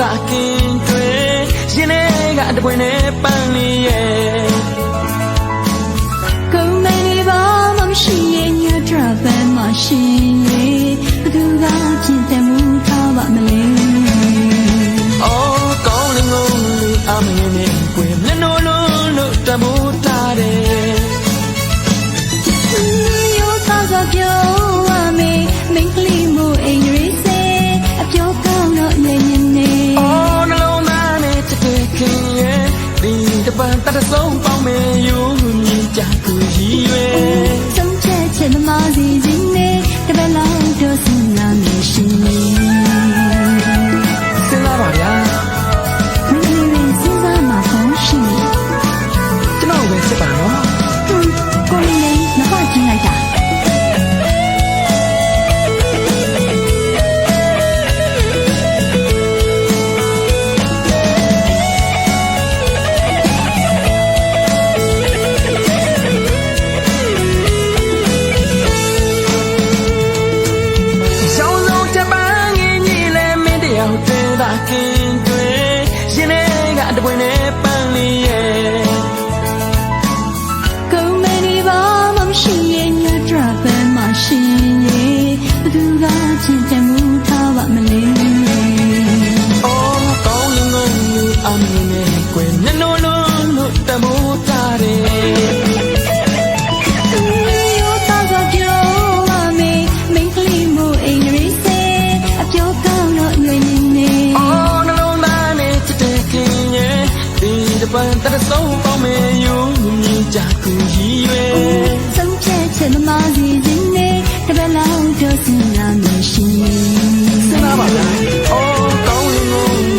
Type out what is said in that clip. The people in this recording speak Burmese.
သာခင်တွေ့ရင်ထဲကအတပွင့်နဲ့ပန်းလေးရဲ့ကုန်နိုင်နေပါမရှိရင်ညှပ်ထပန်းမရှိ Cadê São Palmeiras? ရောက်တဲ့သာခင်တွေရင်ထဲကအတပွင့်နဲ့ပန်းလေးရဲ့ကုန်မနေပါမရှိရင်ညှို့ကြပဲမရှိရင်ဘသူကချင်းတယ် 关他的手抱没有你家苦一月。走着走，妈妈的人呢，他把老掉进那。